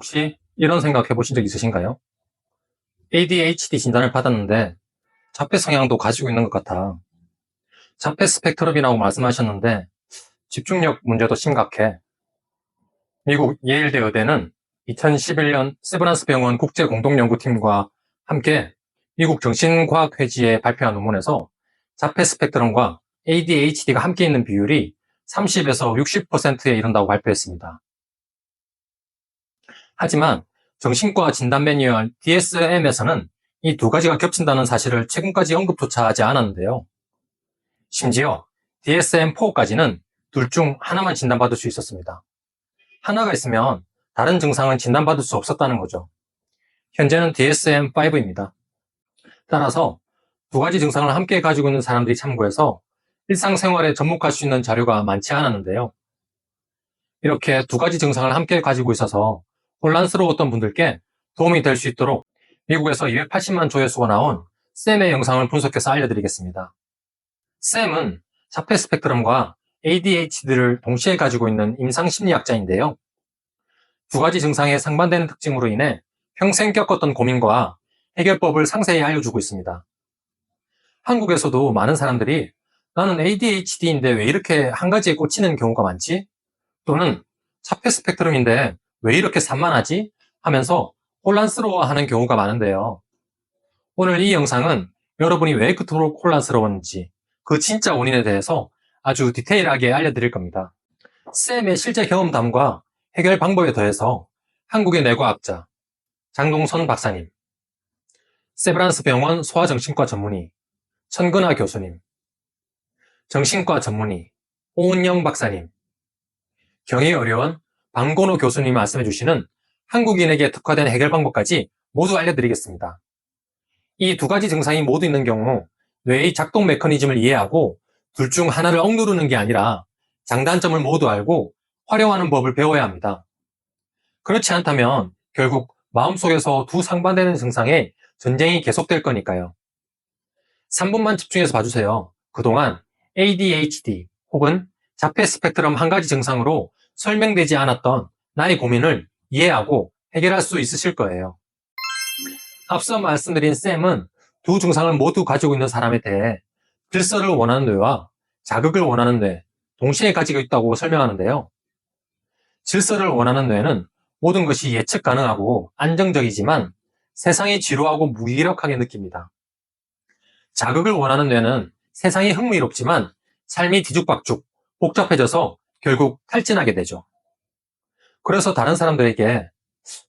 혹시 이런 생각 해보신 적 있으신가요? ADHD 진단을 받았는데 자폐 성향도 가지고 있는 것 같아. 자폐 스펙트럼이라고 말씀하셨는데 집중력 문제도 심각해. 미국 예일대 의대는 2011년 세브란스 병원 국제공동연구팀과 함께 미국 정신과학회지에 발표한 논문에서 자폐 스펙트럼과 ADHD가 함께 있는 비율이 30에서 60%에 이른다고 발표했습니다. 하지만 정신과 진단 매뉴얼 DSM에서는 이 두 가지가 겹친다는 사실을 최근까지 언급조차 하지 않았는데요. 심지어 DSM-4까지는 둘 중 하나만 진단받을 수 있었습니다. 하나가 있으면 다른 증상은 진단받을 수 없었다는 거죠. 현재는 DSM-5입니다. 따라서 두 가지 증상을 함께 가지고 있는 사람들이 참고해서 일상생활에 접목할 수 있는 자료가 많지 않았는데요. 이렇게 두 가지 증상을 함께 가지고 있어서 혼란스러웠던 분들께 도움이 될 수 있도록 미국에서 280만 조회수가 나온 쌤의 영상을 분석해서 알려드리겠습니다. 쌤은 자폐 스펙트럼과 ADHD를 동시에 가지고 있는 임상심리학자인데요. 두 가지 증상에 상반되는 특징으로 인해 평생 겪었던 고민과 해결법을 상세히 알려주고 있습니다. 한국에서도 많은 사람들이 나는 ADHD인데 왜 이렇게 한 가지에 꽂히는 경우가 많지? 또는 자폐 스펙트럼인데 왜 이렇게 산만하지? 하면서 혼란스러워하는 경우가 많은데요. 오늘 이 영상은 여러분이 왜 그토록 혼란스러웠는지 그 진짜 원인에 대해서 아주 디테일하게 알려드릴 겁니다. 쌤의 실제 경험담과 해결 방법에 더해서 한국의 뇌과학자 장동선 박사님, 세브란스 병원 소아정신과 전문의 천근아 교수님, 정신과 전문의 오은영 박사님, 경희의료원 방건호 교수님이 말씀해 주시는 한국인에게 특화된 해결 방법까지 모두 알려드리겠습니다. 이 두 가지 증상이 모두 있는 경우 뇌의 작동 메커니즘을 이해하고 둘 중 하나를 억누르는 게 아니라 장단점을 모두 알고 활용하는 법을 배워야 합니다. 그렇지 않다면 결국 마음속에서 두 상반되는 증상의 전쟁이 계속될 거니까요. 3분만 집중해서 봐주세요. 그동안 ADHD 혹은 자폐 스펙트럼 한 가지 증상으로 설명되지 않았던 나의 고민을 이해하고 해결할 수 있으실 거예요. 앞서 말씀드린 쌤은 두 증상을 모두 가지고 있는 사람에 대해 질서를 원하는 뇌와 자극을 원하는 뇌, 동시에 가지고 있다고 설명하는데요. 질서를 원하는 뇌는 모든 것이 예측 가능하고 안정적이지만 세상이 지루하고 무기력하게 느낍니다. 자극을 원하는 뇌는 세상이 흥미롭지만 삶이 뒤죽박죽, 복잡해져서 결국 탈진하게 되죠. 그래서 다른 사람들에게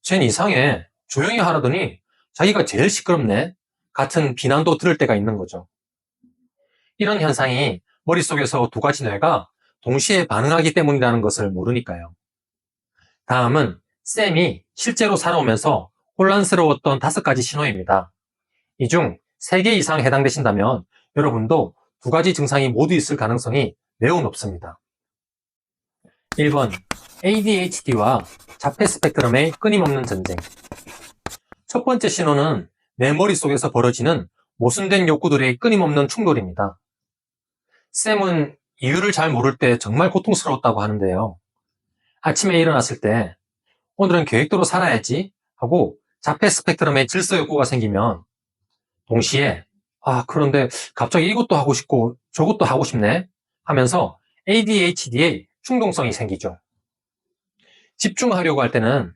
쟨 이상해, 조용히 하라더니 자기가 제일 시끄럽네 같은 비난도 들을 때가 있는 거죠. 이런 현상이 머릿속에서 두 가지 뇌가 동시에 반응하기 때문이라는 것을 모르니까요. 다음은 쌤이 실제로 살아오면서 혼란스러웠던 다섯 가지 신호입니다. 이 중 세 개 이상 해당되신다면 여러분도 두 가지 증상이 모두 있을 가능성이 매우 높습니다. 1번 ADHD와 자폐 스펙트럼의 끊임없는 전쟁 첫 번째 신호는 내 머릿속에서 벌어지는 모순된 욕구들의 끊임없는 충돌입니다. 쌤은 이유를 잘 모를 때 정말 고통스러웠다고 하는데요. 아침에 일어났을 때 오늘은 계획대로 살아야지 하고 자폐 스펙트럼에 질서 욕구가 생기면 동시에 아 그런데 갑자기 이것도 하고 싶고 저것도 하고 싶네 하면서 ADHD의 충동성이 생기죠. 집중하려고 할 때는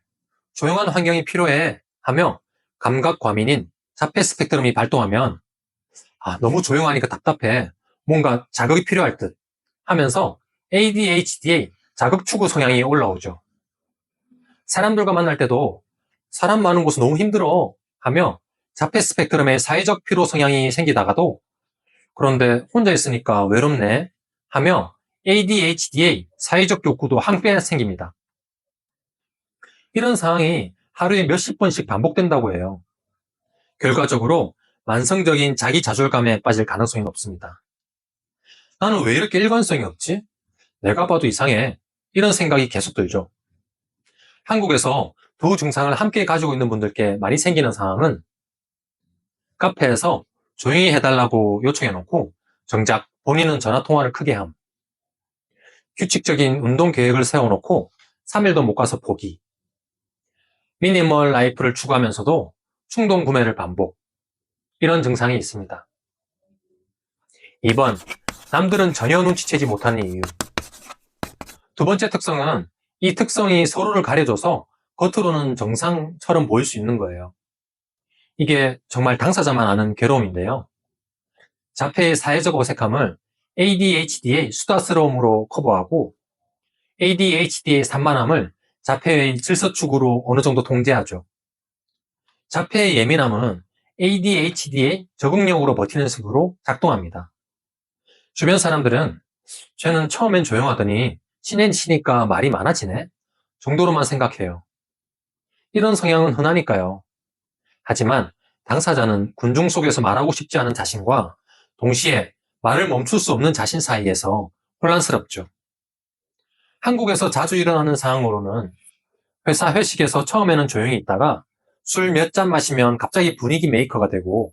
조용한 환경이 필요해 하며 감각 과민인 자폐 스펙트럼이 발동하면 아 너무 조용하니까 답답해 뭔가 자극이 필요할 듯 하면서 ADHD의 자극 추구 성향이 올라오죠. 사람들과 만날 때도 사람 많은 곳은 너무 힘들어 하며 자폐 스펙트럼의 사회적 피로 성향이 생기다가도 그런데 혼자 있으니까 외롭네 하며 ADHD의 사회적 욕구도 한배 생깁니다. 이런 상황이 하루에 몇십 번씩 반복된다고 해요. 결과적으로 만성적인 자기 자존감에 빠질 가능성이 높습니다. 나는 왜 이렇게 일관성이 없지? 내가 봐도 이상해. 이런 생각이 계속 들죠. 한국에서 두 증상을 함께 가지고 있는 분들께 많이 생기는 상황은 카페에서 조용히 해달라고 요청해놓고 정작 본인은 전화통화를 크게 함. 규칙적인 운동 계획을 세워놓고 3일도 못 가서 포기. 미니멀 라이프를 추구하면서도 충동 구매를 반복. 이런 증상이 있습니다. 2번, 남들은 전혀 눈치채지 못하는 이유. 두 번째 특성은 이 특성이 서로를 가려줘서 겉으로는 정상처럼 보일 수 있는 거예요. 이게 정말 당사자만 아는 괴로움인데요. 자폐의 사회적 어색함을 ADHD의 수다스러움으로 커버하고 ADHD의 산만함을 자폐의 질서축으로 어느 정도 통제하죠. 자폐의 예민함은 ADHD의 적응력으로 버티는 식으로 작동합니다. 주변 사람들은 쟤는 처음엔 조용하더니 친해지니까 말이 많아지네? 정도로만 생각해요. 이런 성향은 흔하니까요. 하지만 당사자는 군중 속에서 말하고 싶지 않은 자신과 동시에 말을 멈출 수 없는 자신 사이에서 혼란스럽죠. 한국에서 자주 일어나는 상황으로는 회사 회식에서 처음에는 조용히 있다가 술 몇 잔 마시면 갑자기 분위기 메이커가 되고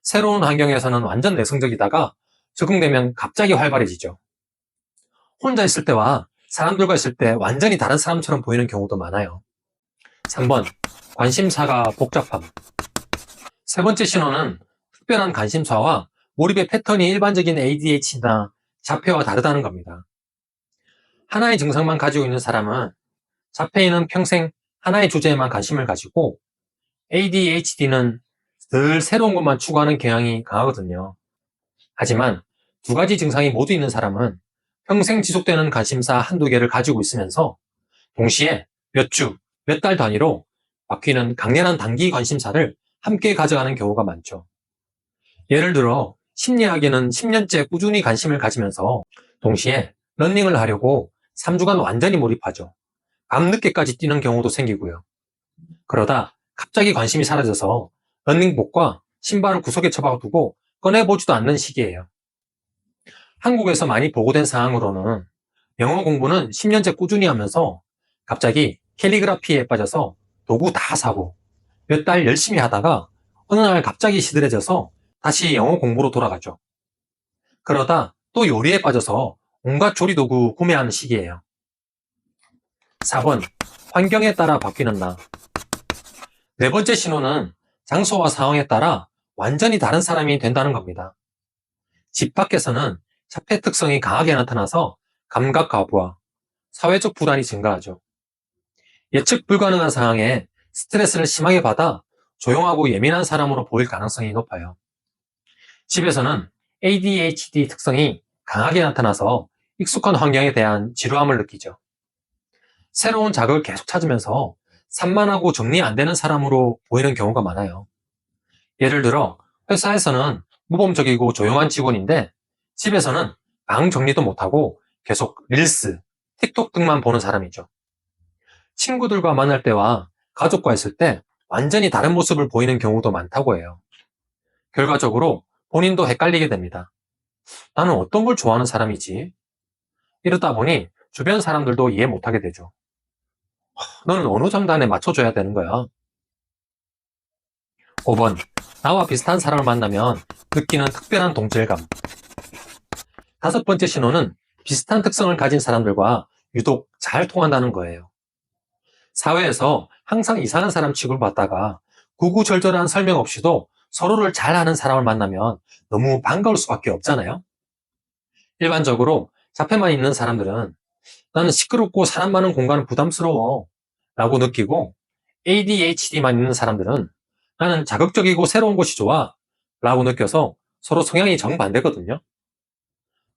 새로운 환경에서는 완전 내성적이다가 적응되면 갑자기 활발해지죠. 혼자 있을 때와 사람들과 있을 때 완전히 다른 사람처럼 보이는 경우도 많아요. 3번, 관심사가 복잡함. 세 번째 신호는 특별한 관심사와 몰입의 패턴이 일반적인 ADHD나 자폐와 다르다는 겁니다. 하나의 증상만 가지고 있는 사람은 자폐인은 평생 하나의 주제에만 관심을 가지고 ADHD는 늘 새로운 것만 추구하는 경향이 강하거든요. 하지만 두 가지 증상이 모두 있는 사람은 평생 지속되는 관심사 한두 개를 가지고 있으면서 동시에 몇 주, 몇 달 단위로 바뀌는 강렬한 단기 관심사를 함께 가져가는 경우가 많죠. 예를 들어 심리학에는 10년째 꾸준히 관심을 가지면서 동시에 러닝을 하려고 3주간 완전히 몰입하죠. 밤늦게까지 뛰는 경우도 생기고요. 그러다 갑자기 관심이 사라져서 러닝복과 신발을 구석에 처박아두고 꺼내보지도 않는 시기예요. 한국에서 많이 보고된 상황으로는 영어 공부는 10년째 꾸준히 하면서 갑자기 캘리그라피에 빠져서 도구 다 사고 몇 달 열심히 하다가 어느 날 갑자기 시들해져서 다시 영어 공부로 돌아가죠. 그러다 또 요리에 빠져서 온갖 조리 도구 구매하는 시기예요. 4번 환경에 따라 바뀌는 나. 네 번째 신호는 장소와 상황에 따라 완전히 다른 사람이 된다는 겁니다. 집 밖에서는 자폐 특성이 강하게 나타나서 감각 과부하, 사회적 불안이 증가하죠. 예측 불가능한 상황에 스트레스를 심하게 받아 조용하고 예민한 사람으로 보일 가능성이 높아요. 집에서는 ADHD 특성이 강하게 나타나서 익숙한 환경에 대한 지루함을 느끼죠. 새로운 자극을 계속 찾으면서 산만하고 정리 안 되는 사람으로 보이는 경우가 많아요. 예를 들어 회사에서는 모범적이고 조용한 직원인데 집에서는 방 정리도 못하고 계속 릴스, 틱톡 등만 보는 사람이죠. 친구들과 만날 때와 가족과 있을 때 완전히 다른 모습을 보이는 경우도 많다고 해요. 결과적으로 본인도 헷갈리게 됩니다. 나는 어떤 걸 좋아하는 사람이지? 이러다 보니 주변 사람들도 이해 못하게 되죠. 너는 어느 장단에 맞춰줘야 되는 거야? 5번. 나와 비슷한 사람을 만나면 느끼는 특별한 동질감. 다섯 번째 신호는 비슷한 특성을 가진 사람들과 유독 잘 통한다는 거예요. 사회에서 항상 이상한 사람 취급을 받다가 구구절절한 설명 없이도 서로를 잘 아는 사람을 만나면 너무 반가울 수밖에 없잖아요. 일반적으로 자폐만 있는 사람들은 나는 시끄럽고 사람 많은 공간은 부담스러워 라고 느끼고 ADHD만 있는 사람들은 나는 자극적이고 새로운 곳이 좋아 라고 느껴서 서로 성향이 정반대거든요.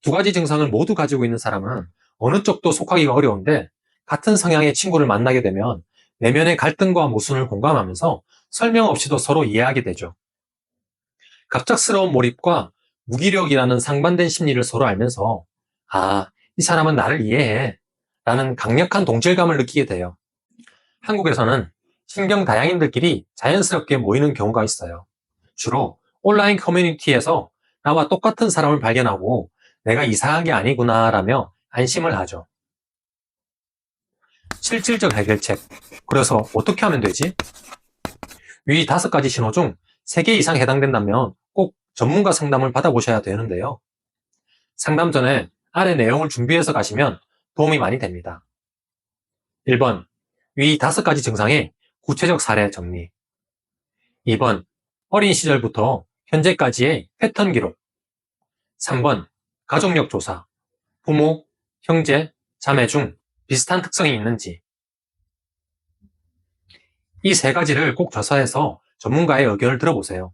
두 가지 증상을 모두 가지고 있는 사람은 어느 쪽도 속하기가 어려운데 같은 성향의 친구를 만나게 되면 내면의 갈등과 모순을 공감하면서 설명 없이도 서로 이해하게 되죠. 갑작스러운 몰입과 무기력이라는 상반된 심리를 서로 알면서 아, 이 사람은 나를 이해해 라는 강력한 동질감을 느끼게 돼요. 한국에서는 신경 다양인들끼리 자연스럽게 모이는 경우가 있어요. 주로 온라인 커뮤니티에서 나와 똑같은 사람을 발견하고 내가 이상한 게 아니구나 라며 안심을 하죠. 실질적 해결책. 그래서 어떻게 하면 되지? 위 다섯 가지 신호 중 세개 이상 해당된다면 꼭 전문가 상담을 받아보셔야 되는데요. 상담 전에 아래 내용을 준비해서 가시면 도움이 많이 됩니다. 1번. 위 다섯 가지 증상에 구체적 사례 정리. 2번, 어린 시절부터 현재까지의 패턴 기록. 3번, 가족력 조사. 부모, 형제, 자매 중 비슷한 특성이 있는지. 이 세 가지를 꼭 조사해서 전문가의 의견을 들어보세요.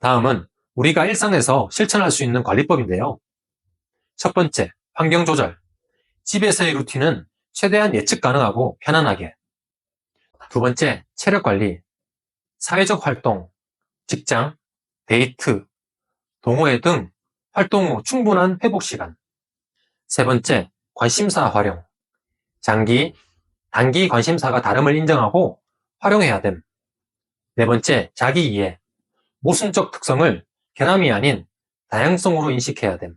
다음은 우리가 일상에서 실천할 수 있는 관리법인데요. 첫 번째, 환경 조절. 집에서의 루틴은 최대한 예측 가능하고 편안하게. 두 번째, 체력 관리. 사회적 활동, 직장, 데이트, 동호회 등 활동 후 충분한 회복 시간. 세 번째, 관심사 활용. 장기, 단기 관심사가 다름을 인정하고 활용해야 됨. 네 번째, 자기 이해. 모순적 특성을 결함이 아닌 다양성으로 인식해야 됨.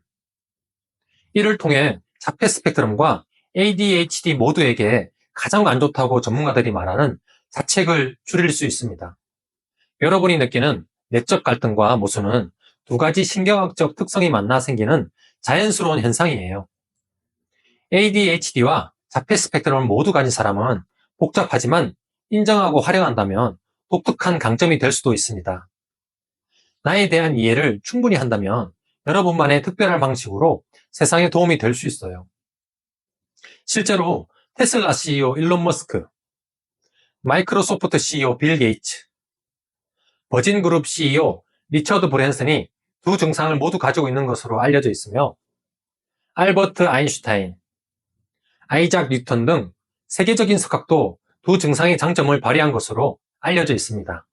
이를 통해 자폐 스펙트럼과 ADHD 모두에게 가장 안 좋다고 전문가들이 말하는 자책을 줄일 수 있습니다. 여러분이 느끼는 내적 갈등과 모순은 두 가지 신경학적 특성이 만나 생기는 자연스러운 현상이에요. ADHD와 자폐 스펙트럼을 모두 가진 사람은 복잡하지만 인정하고 활용한다면 독특한 강점이 될 수도 있습니다. 나에 대한 이해를 충분히 한다면 여러분만의 특별한 방식으로 세상에 도움이 될 수 있어요. 실제로 테슬라 CEO 일론 머스크, 마이크로소프트 CEO 빌 게이츠, 버진 그룹 CEO 리처드 브랜슨이 두 증상을 모두 가지고 있는 것으로 알려져 있으며 알버트 아인슈타인, 아이작 뉴턴 등 세계적인 석학도 두 증상의 장점을 발휘한 것으로 알려져 있습니다.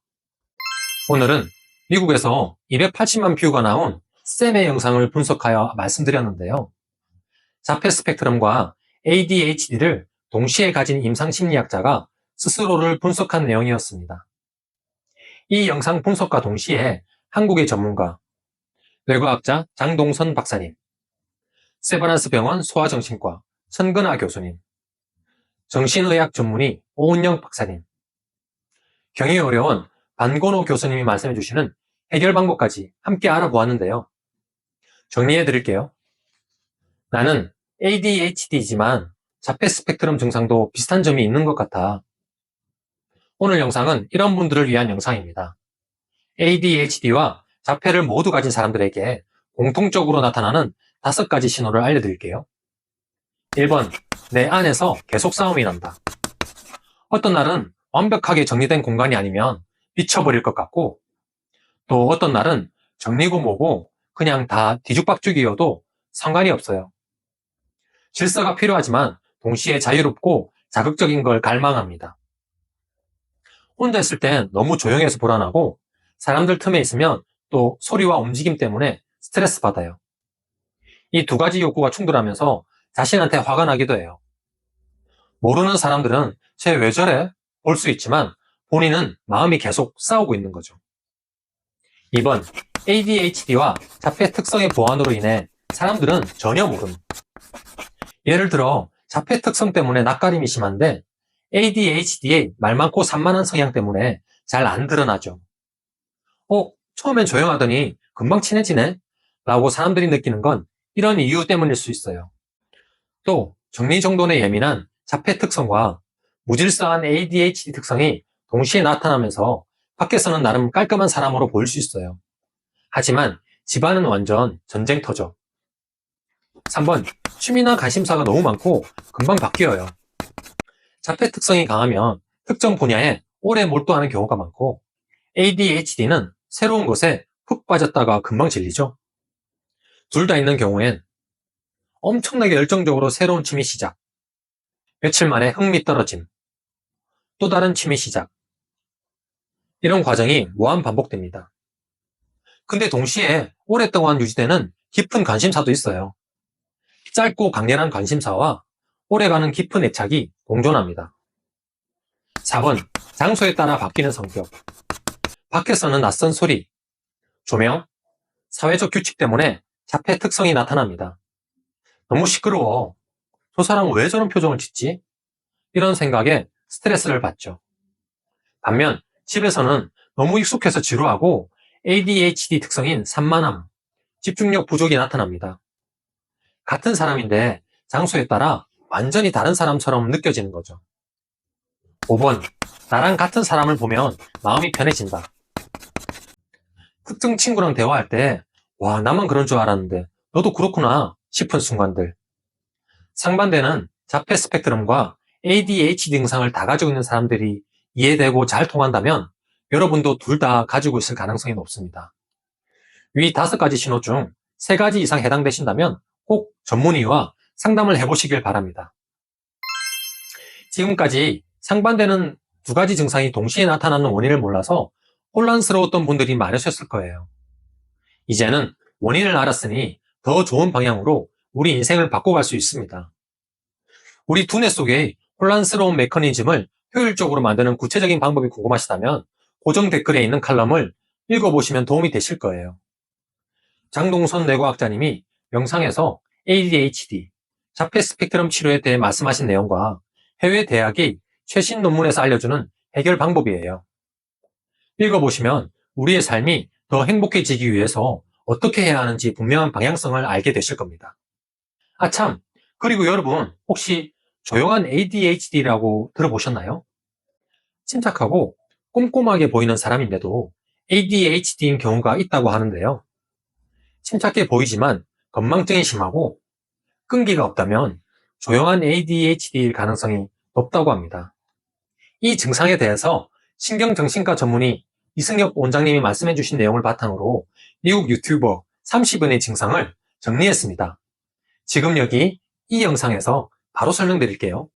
오늘은 미국에서 280만 뷰가 나온 쌤의 영상을 분석하여 말씀드렸는데요. 자폐 스펙트럼과 ADHD를 동시에 가진 임상심리학자가 스스로를 분석한 내용이었습니다. 이 영상 분석과 동시에 한국의 전문가, 뇌과학자 장동선 박사님, 세바란스 병원 소아정신과 천근아 교수님, 정신의학 전문의 오은영 박사님, 경이 어려운 반건호 교수님이 말씀해 주시는 해결 방법까지 함께 알아보았는데요. 정리해 드릴게요. 나는 ADHD지만 자폐 스펙트럼 증상도 비슷한 점이 있는 것 같아. 오늘 영상은 이런 분들을 위한 영상입니다. ADHD와 자폐를 모두 가진 사람들에게 공통적으로 나타나는 다섯 가지 신호를 알려드릴게요. 1번, 내 안에서 계속 싸움이 난다. 어떤 날은 완벽하게 정리된 공간이 아니면 미쳐버릴 것 같고, 또 어떤 날은 정리고 뭐고 그냥 다 뒤죽박죽이어도 상관이 없어요. 질서가 필요하지만 동시에 자유롭고 자극적인 걸 갈망합니다. 혼자 있을 땐 너무 조용해서 불안하고 사람들 틈에 있으면 또 소리와 움직임 때문에 스트레스 받아요. 이 두 가지 욕구가 충돌하면서 자신한테 화가 나기도 해요. 모르는 사람들은 쟤 왜 저래? 볼 수 있지만 본인은 마음이 계속 싸우고 있는 거죠. 2번, ADHD와 자폐 특성의 보완으로 인해 사람들은 전혀 모름. 예를 들어, 자폐 특성 때문에 낯가림이 심한데 ADHD의 말 많고 산만한 성향 때문에 잘 안 드러나죠. 어, 처음엔 조용하더니 금방 친해지네? 라고 사람들이 느끼는 건 이런 이유 때문일 수 있어요. 또, 정리정돈에 예민한 자폐 특성과 무질서한 ADHD 특성이 동시에 나타나면서 밖에서는 나름 깔끔한 사람으로 보일 수 있어요. 하지만 집안은 완전 전쟁터죠. 3번, 취미나 관심사가 너무 많고 금방 바뀌어요. 자폐 특성이 강하면 특정 분야에 오래 몰두하는 경우가 많고 ADHD는 새로운 것에 푹 빠졌다가 금방 질리죠. 둘 다 있는 경우엔 엄청나게 열정적으로 새로운 취미 시작, 며칠 만에 흥미 떨어짐, 또 다른 취미 시작, 이런 과정이 무한 반복됩니다. 근데 동시에 오랫동안 유지되는 깊은 관심사도 있어요. 짧고 강렬한 관심사와 오래가는 깊은 애착이 공존합니다. 4번, 장소에 따라 바뀌는 성격. 밖에서는 낯선 소리, 조명, 사회적 규칙 때문에 자폐 특성이 나타납니다. 너무 시끄러워. 저 사람은 왜 저런 표정을 짓지? 이런 생각에 스트레스를 받죠. 반면 집에서는 너무 익숙해서 지루하고 ADHD 특성인 산만함, 집중력 부족이 나타납니다. 같은 사람인데 장소에 따라 완전히 다른 사람처럼 느껴지는 거죠. 5번, 나랑 같은 사람을 보면 마음이 편해진다. 특정 친구랑 대화할 때, 와, 나만 그런 줄 알았는데, 너도 그렇구나 싶은 순간들. 상반되는 자폐 스펙트럼과 ADHD 증상을 다 가지고 있는 사람들이 이해되고 잘 통한다면 여러분도 둘 다 가지고 있을 가능성이 높습니다. 위 다섯 가지 신호 중 세 가지 이상 해당되신다면 꼭 전문의와 상담을 해보시길 바랍니다. 지금까지 상반되는 두 가지 증상이 동시에 나타나는 원인을 몰라서 혼란스러웠던 분들이 많으셨을 거예요. 이제는 원인을 알았으니 더 좋은 방향으로 우리 인생을 바꿔갈 수 있습니다. 우리 두뇌 속의 혼란스러운 메커니즘을 효율적으로 만드는 구체적인 방법이 궁금하시다면 고정 댓글에 있는 칼럼을 읽어보시면 도움이 되실 거예요. 장동선 뇌과학자님이 영상에서 ADHD, 자폐 스펙트럼 치료에 대해 말씀하신 내용과 해외 대학의 최신 논문에서 알려주는 해결 방법이에요. 읽어보시면 우리의 삶이 더 행복해지기 위해서 어떻게 해야 하는지 분명한 방향성을 알게 되실 겁니다. 아, 참. 그리고 여러분, 혹시 조용한 ADHD라고 들어보셨나요? 침착하고 꼼꼼하게 보이는 사람인데도 ADHD인 경우가 있다고 하는데요. 침착해 보이지만 건망증이 심하고 끈기가 없다면 조용한 ADHD일 가능성이 높다고 합니다. 이 증상에 대해서 신경정신과 전문의 이승엽 원장님이 말씀해 주신 내용을 바탕으로 미국 유튜버 30인의 증상을 정리했습니다. 지금 여기 이 영상에서 바로 설명드릴게요.